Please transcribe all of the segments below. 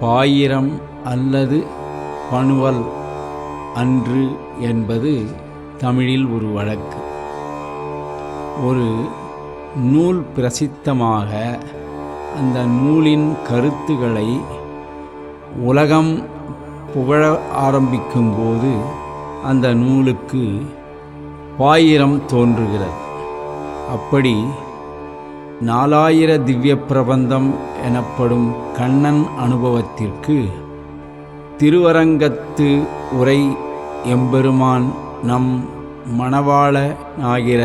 பாயிரம் அல்லது பணுவல் அன்று என்பது தமிழில் ஒரு வழக்கு. ஒரு நூல் பிரசித்தமாக அந்த நூலின் கருத்துக்களை உலகம் புகழ ஆரம்பிக்கும்போது அந்த நூலுக்கு பாயிரம் தோன்றுகிறது. அப்படி நாலாயிர திவ்ய பிரபந்தம் எனப்படும் கண்ணன் அனுபவத்திற்கு திருவரங்கத்து உரை எம்பெருமான் நம் மணவாளனாகிற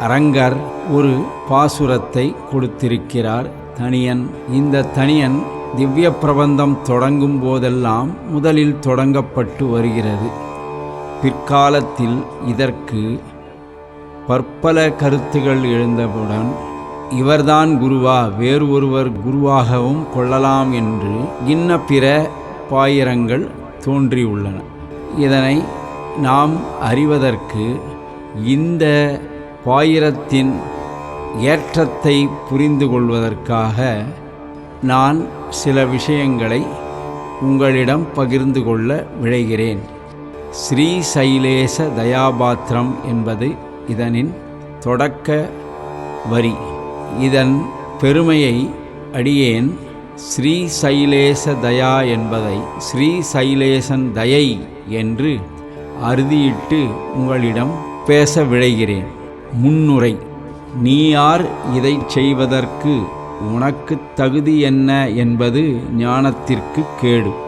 அரங்கர் ஒரு பாசுரத்தை கொடுத்திருக்கிறார். தனியன் இந்த தனியன் திவ்ய பிரபந்தம் தொடங்கும் போதெல்லாம் முதலில் தொடங்கப்பட்டு வருகிறது. பிற்காலத்தில் இதற்கு பற்பல கருத்துகள் எழுந்தவுடன் இவர்தான் குருவா வேறு ஒருவர் குருவாகவும் கொள்ளலாம் என்று இன்ன பிற பாயிரங்கள் தோன்றியுள்ளன. இதனை நாம் அறிவதற்கு இந்த பாயிரத்தின் ஏற்றத்தை புரிந்து கொள்வதற்காக நான் சில விஷயங்களை உங்களிடம் பகிர்ந்து கொள்ள விழைகிறேன். ஸ்ரீ சைலேச தயாபாத்திரம் என்பது இதனின் தொடக்க வரி. இதன் பெருமையை அடியேன் ஸ்ரீ சைலேச தயா என்பதை ஸ்ரீ சைலேசன் தயை என்று அறுதியிட்டு உங்களிடம் பேச விழைகிறேன். முன்னுரை நீ யார் இதைச் செய்வதற்கு உனக்கு தகுதி என்ன? என்பது ஞானத்திற்கு கேடு.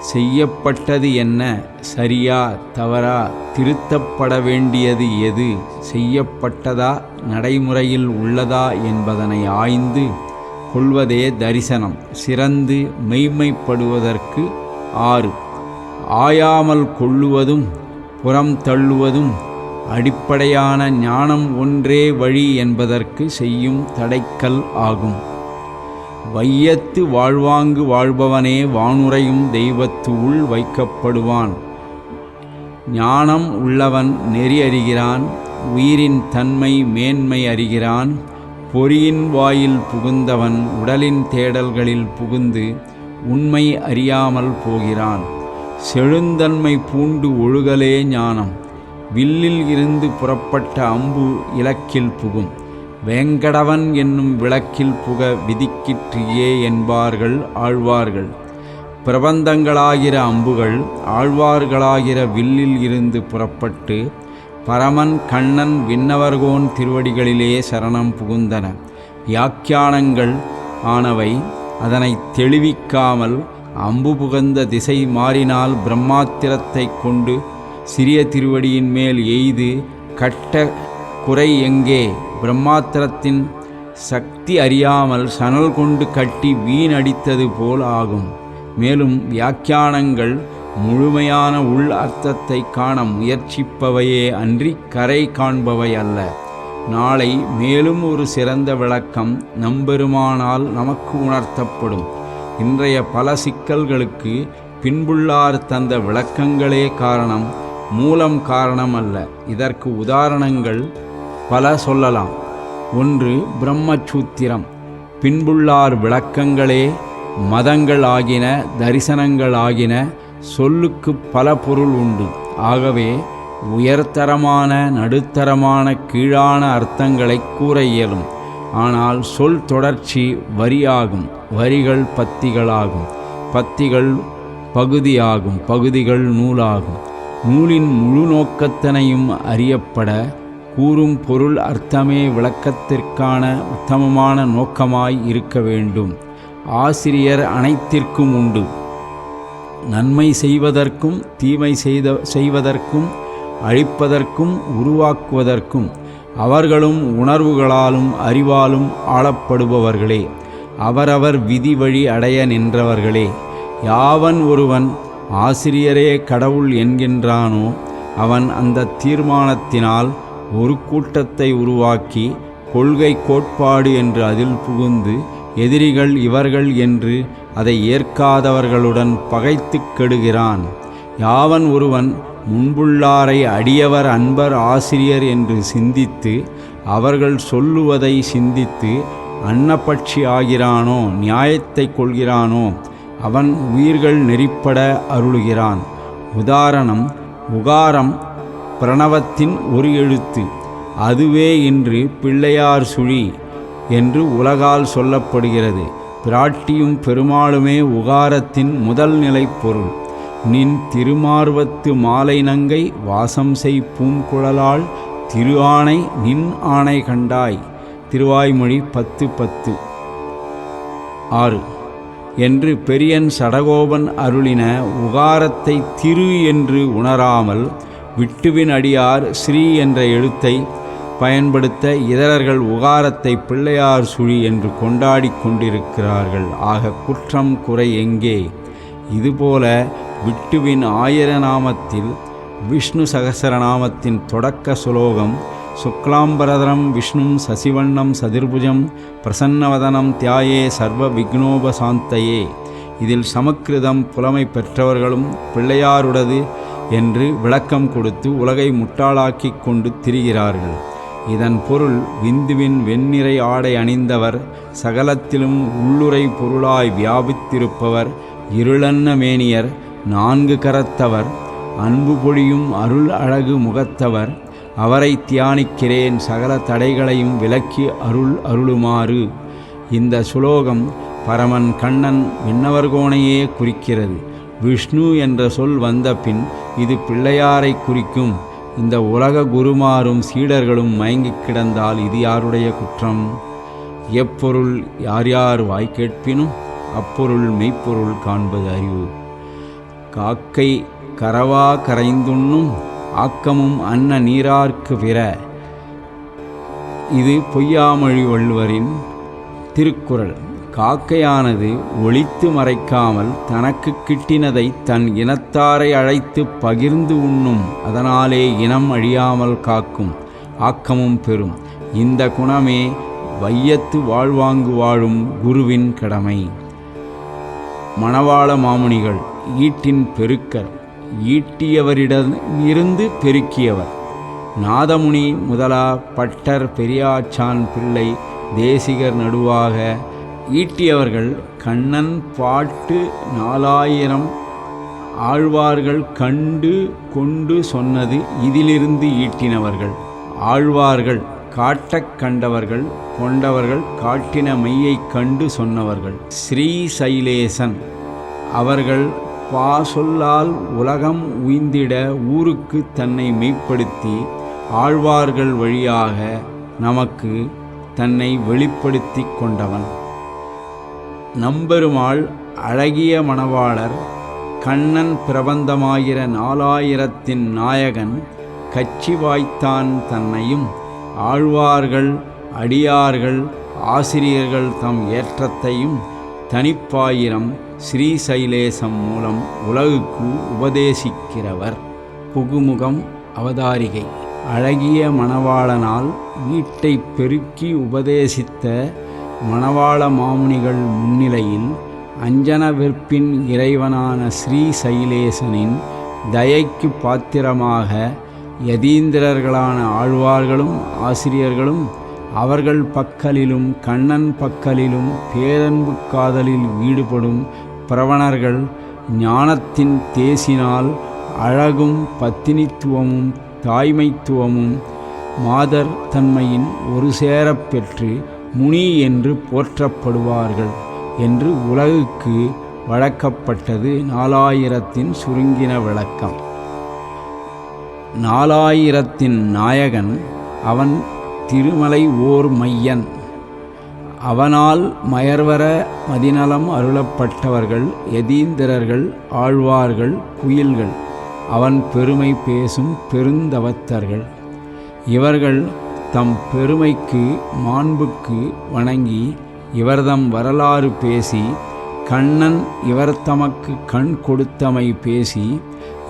செய்யப்பட்டது என்ன? சரியா தவறா திருத்தப்பட வேண்டியது எது? செய்யப்பட்டதா நடைமுறையில் உள்ளதா என்பதனை ஆய்ந்து கொள்வதே தரிசனம். சிறந்து மெய்மைப்படுவதற்கு ஆறு. ஆயாமல் கொள்ளுவதும் புறம் தள்ளுவதும் அடிப்படையான ஞானம் ஒன்றே வழி என்பதற்கு செய்யும் தடைக்கல் ஆகும். வையத்து வாழ்வாங்கு வாழ்பவனே வானுரையும் தெய்வத்து உள் வைக்கப்படுவான். ஞானம் உள்ளவன் நெறி அறிகிறான் உயிரின் தன்மை மேன்மை அறிகிறான் பொறியின் வாயில் புகுந்தவன் உடலின் தேடல்களில் புகுந்து உண்மை அறியாமல் போகிறான். செழுந்தன்மை பூண்டு ஒழுகலே ஞானம் வில்லில் இருந்து புறப்பட்ட அம்பு இலக்கில் புகும். வேங்கடவன் என்னும் விளக்கில் புக விதிக்கிற்றியே என்பார்கள் ஆழ்வார்கள். பிரபந்தங்களாகிற அம்புகள் ஆழ்வார்களாகிற வில்லில் இருந்து புறப்பட்டு பரமன் கண்ணன் விண்ணவர்கோன் திருவடிகளிலே சரணம் புகுந்தன. வியாக்கியானங்கள் ஆனவை அதனை தெளிவிக்காமல் அம்பு புகந்த திசை மாறினால் பிரம்மாத்திரத்தை கொண்டு சிறிய திருவடியின் மேல் எய்து கட்ட குறை எங்கே? பிரம்மாத்திரத்தின் சக்தி அறியாமல் சணல் கொண்டு கட்டி வீணடித்தது போல் ஆகும். மேலும் வியாக்கியானங்கள் முழுமையான உள் அர்த்தத்தை காண முயற்சிப்பவையே அன்றி கரை காண்பவை அல்ல. நாளை மேலும் ஒரு சிறந்த விளக்கம் நம்பெருமானால் நமக்கு உணர்த்தப்படும். இன்றைய பல சிக்கல்களுக்கு பின்புள்ளார் தந்த விளக்கங்களே காரணம் மூலம் காரணம் அல்ல. இதற்கு உதாரணங்கள் பல சொல்லலாம். ஒன்று பிரம்மசூத்திரம். பின்புள்ளார் விளக்கங்களே மதங்கள் ஆகின தரிசனங்கள் ஆகின சொல்லுக்கு பல பொருள் உண்டு. ஆகவே உயர்தரமான நடுத்தரமான கீழான அர்த்தங்களை கூற இயலும். ஆனால் சொல் தொடர்ச்சி வரியாகும் வரிகள் பத்திகளாகும். பத்திகள் பகுதியாகும் பகுதிகள் நூலாகும். நூலின் முழு நோக்கத்தனையும் அறியப்பட கூறும் பொருள் அர்த்தமே விளக்கத்திற்கான உத்தமமான நோக்கமாய் இருக்க வேண்டும். ஆசிரியர் அனைத்திற்கும் உண்டு. நன்மை செய்வதற்கும் தீமை செய்த செய்வதற்கும் அழிப்பதற்கும் உருவாக்குவதற்கும் அவர்களும் உணர்வுகளாலும் அறிவாலும் ஆளப்படுபவர்களே. அவரவர் விதி வழி அடைய நின்றவர்களே. யாவன் ஒருவன் ஆசிரியரே கடவுள் என்கின்றானோ அவன் அந்த தீர்மானத்தினால் ஒரு கூட்டத்தை உருவாக்கி கொள்கை கோட்பாடு என்று அதில் புகுந்து எதிரிகள் இவர்கள் என்று அதை ஏற்காதவர்களுடன் பகைத்துக் கெடுகிறான். யாவன் ஒருவன் முன்புள்ளாரை அடியவர் அன்பர் ஆசிரியர் என்று சிந்தித்து அவர்கள் சொல்லுவதை சிந்தித்து அன்னப்பட்சி ஆகிறானோ நியாயத்தை கொள்கிறானோ அவன் உயிர்கள் நெறிப்பட அருளுகிறான். உதாரணம் உகாரம் பிரணவத்தின் ஒரு எழுத்து அதுவே இன்று பிள்ளையார் சுழி என்று உலகால் சொல்லப்படுகிறது. பிராட்டியும் பெருமாளுமே உகாரத்தின் முதல் நிலை பொருள். நின் திருமார்வத்து மாலை நங்கை வாசம் செய் பூங்குழலால் திரு ஆணை நின் ஆணை கண்டாய். திருவாய்மொழி பத்து பத்து. ஆறு. என்று பெரியன் சடகோபன் அருளின உகாரத்தை திரு என்று உணராமல் விட்டுவின் அடியார் ஸ்ரீ என்ற எழுத்தை பயன்படுத்த இதரர்கள் உகாரத்தை பிள்ளையார் சுழி என்று கொண்டாடிக் கொண்டிருக்கிறார்கள். ஆக குற்றம் குறை எங்கே? இதுபோல விட்டுவின் ஆயிர நாமத்தில் விஷ்ணு சகசரநாமத்தின் தொடக்க சுலோகம் சுக்லாம்பரதரம் விஷ்ணும் சசிவண்ணம் சதிர்புஜம் பிரசன்னவதனம் தியாயே சர்வ விக்னோபசாந்தையே. இதில் சமக்கிருதம் புலமை பெற்றவர்களும் பிள்ளையாருடது என்று விளக்கம் கொடுத்து உலகை முட்டாளாக்கி கொண்டு திரிகிறார்கள். இதன் பொருள் விந்துவின் வெண்ணிறை ஆடை அணிந்தவர் சகலத்திலும் உள்ளுரை பொருளாய் வியாபித்திருப்பவர் இருளன்ன மேனியர் நான்கு கரத்தவர் அன்பு பொழியும் அருள் அழகு முகத்தவர் அவரை தியானிக்கிறேன் சகல தடைகளையும் விலக்கி அருள் அருளுமாறு. இந்த சுலோகம் பரமன் கண்ணன் விண்ணவர்கோனையே குறிக்கிறது. விஷ்ணு என்ற சொல் வந்த பின் இது பிள்ளையாரை குறிக்கும். இந்த உலக குருமாரும் சீடர்களும் மயங்கிக் கிடந்தால் இது யாருடைய குற்றம்? எப்பொருள் யார் யார் வாய் கேட்பினும் அப்பொருள் மெய்ப்பொருள் காண்பது அறிவு. காக்கை கரவா கரைந்துண்ணும் ஆக்கமும் அன்ன நீரார்க்கு விற. இது பொய்யாமொழி வள்ளுவரின் திருக்குறள். காக்கையானது ஒளித்து மறைக்காமல் தனக்கு கிட்டினதை தன் இனத்தாரை அழைத்து பகிர்ந்து உண்ணும். அதனாலே இனம் அழியாமல் காக்கும். ஆக்கமும் பெறும். இந்த குணமே வையத்து வாழ்வாங்கு வாழும் குருவின் கடமை. மணவாள மாமுனிகள் ஈட்டின் பெருக்கர் ஈட்டியவரிடம் இருந்து பெருக்கியவர். நாதமுனி முதலா பட்டர் பெரியாச்சான் பிள்ளை தேசிகர் நடுவாக ஈட்டியவர்கள் கண்ணன் பாட்டு நாலாயிரம் ஆழ்வார்கள் கண்டு கொண்டு சொன்னது இதிலிருந்து ஈட்டினவர்கள். ஆழ்வார்கள் காட்டக் கண்டவர்கள் கொண்டவர்கள் காட்டின மையை கண்டு சொன்னவர்கள். ஸ்ரீ சைலேசன் அவர்கள் பா சொல்லால் உலகம் உய்ந்திட ஊருக்கு தன்னை மெய்ப்படுத்தி ஆழ்வார்கள் வழியாக நமக்கு தன்னை வெளிப்படுத்தி கொண்டவன். நம்பெருமாள் அழகிய மணவாளர் கண்ணன் பிரபந்தமாகிற நாலாயிரத்தின் நாயகன் கச்சி வாய்த்தான் தன்னையும் ஆழ்வார்கள் அடியார்கள் ஆசிரியர்கள் தம் ஏற்றத்தையும் தனிப்பாயிரம் ஸ்ரீசைலேசம் மூலம் உலகுக்கு உபதேசிக்கிறவர். புகுமுகம் அவதாரிகை. அழகிய மணவாளனால் வீட்டை பெருக்கி உபதேசித்த மணவாள மாமுனிகள் முன்னிலையில் அஞ்சன விற்பின் இறைவனான ஸ்ரீ சைலேசனின் தயைக்கு பாத்திரமாக யதீந்திரர்களான ஆழ்வார்களும் ஆசிரியர்களும் அவர்கள் பக்கலிலும் கண்ணன் பக்கலிலும் பேரன்பு காதலில் ஈடுபடும் பிரவணர்கள் ஞானத்தின் தேசினால் அழகும் பத்தினித்துவமும் தாய்மைத்துவமும் மாதர் தன்மையின் ஒரு சேரப் பெற்று முனி என்று போற்றப்படுவார்கள் என்று உலகுக்கு வழக்கப்பட்டது நாலாயிரத்தின் சுருங்கின விளக்கம். நாலாயிரத்தின் நாயகன் அவன் திருமலை ஓர் மையன். அவனால் மயர்வர மதிநலம் அருளப்பட்டவர்கள் எதீந்திரர்கள் ஆழ்வார்கள் குயில்கள். அவன் பெருமை பேசும் பெருந்தவத்தர்கள். இவர்கள் தம் பெருமைக்கு மாண்புக்கு வணங்கி இவர்தம் வரலாறு பேசி கண்ணன் இவர் தமக்கு கண் கொடுத்தமை பேசி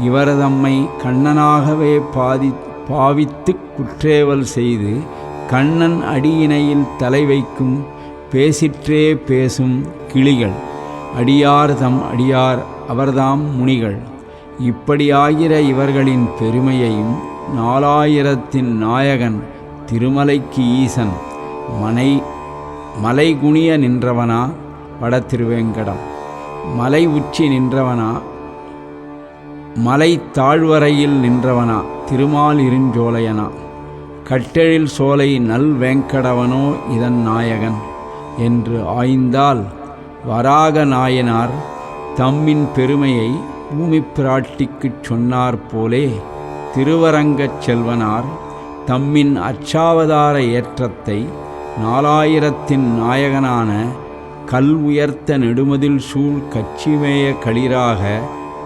இவரதம்மை கண்ணனாகவே பாதி பாவித்து குற்றேவல் செய்து கண்ணன் அடியினையில் தலை வைக்கும் பேசிற்றே பேசும் கிளிகள். அடியார் தம் அடியார் அவர்தாம் முனிகள். இப்படியாகிற இவர்களின் பெருமையையும் நாலாயிரத்தின் நாயகன் திருமலைக்கு ஈசன். மனை மலைகுனிய நின்றவனா? வட திருவேங்கடம். மலை உச்சி நின்றவனா? மலை தாழ்வரையில் நின்றவனா? திருமால் இருஞ்சோலையனா? கட்டெழில் சோலை நல் வேங்கடவனோ? இதன் நாயகன் என்று ஆய்ந்தால் வராக நாயனார் தம்மின் பெருமையை பூமி பிராட்டிக்குச் சொன்னார் போலே திருவரங்கச் செல்வனார் தம்மின் அச்சாவதார ஏற்றத்தை நாலாயிரத்தின் நாயகனான கல் உயர்த்த நெடுமதில் சூழ் கச்சிமேய களிராக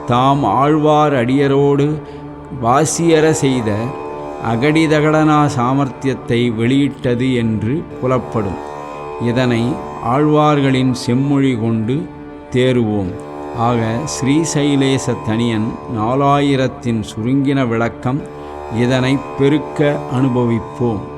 தாம் ஆழ்வார் அடியரோடு வாசியர செய்த அகடிதகடனா சாமர்த்தியத்தை வெளியிட்டது என்று புலப்படும். இதனை ஆழ்வார்களின் செம்மொழி கொண்டு தேருவோம் ஆக ஸ்ரீசைலேச தனியன் நாலாயிரத்தின் சுருங்கின விளக்கம் இதனை பெருக்க அனுபவிப்போம்.